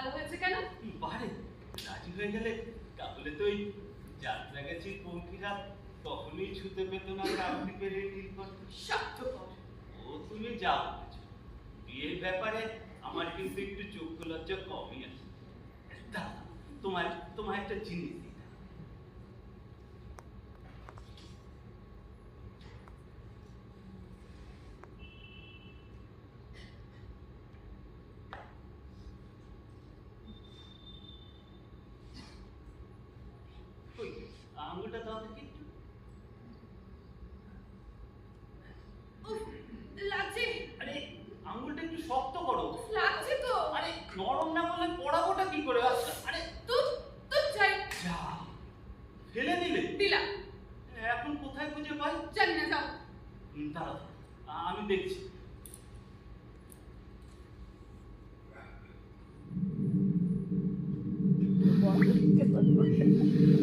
ভালো হয়েছে কেন? বারে রাজি হয়ে গেলে তাহলে তো ওই যাত্রা গেছি পঙ্কিরা তখনই ছুতে পেত না কাউকে পেরে নীলকণ্ঠ স্বার্থপর। ও তুমি যাও। বিয়ের ব্যাপারে আমার কিন্তু একটু চোখ লজ্জা কমই আছে। তোমার তোমার একটা জিনিস আঙুলটা দাও দেখি একটু। লাগছে। আরে আঙুলটা একটু শক্ত করো। লাগছে তো। আরে নরম না করলে পড়াবোটা কি করে? আরে তো তুই যাই। যা ফেলে দিলে। দিলাম। এখন কোথায় খুঁজে পাই? জানি না যাও। দাঁড়াও। আমি দেখছি। Thank you.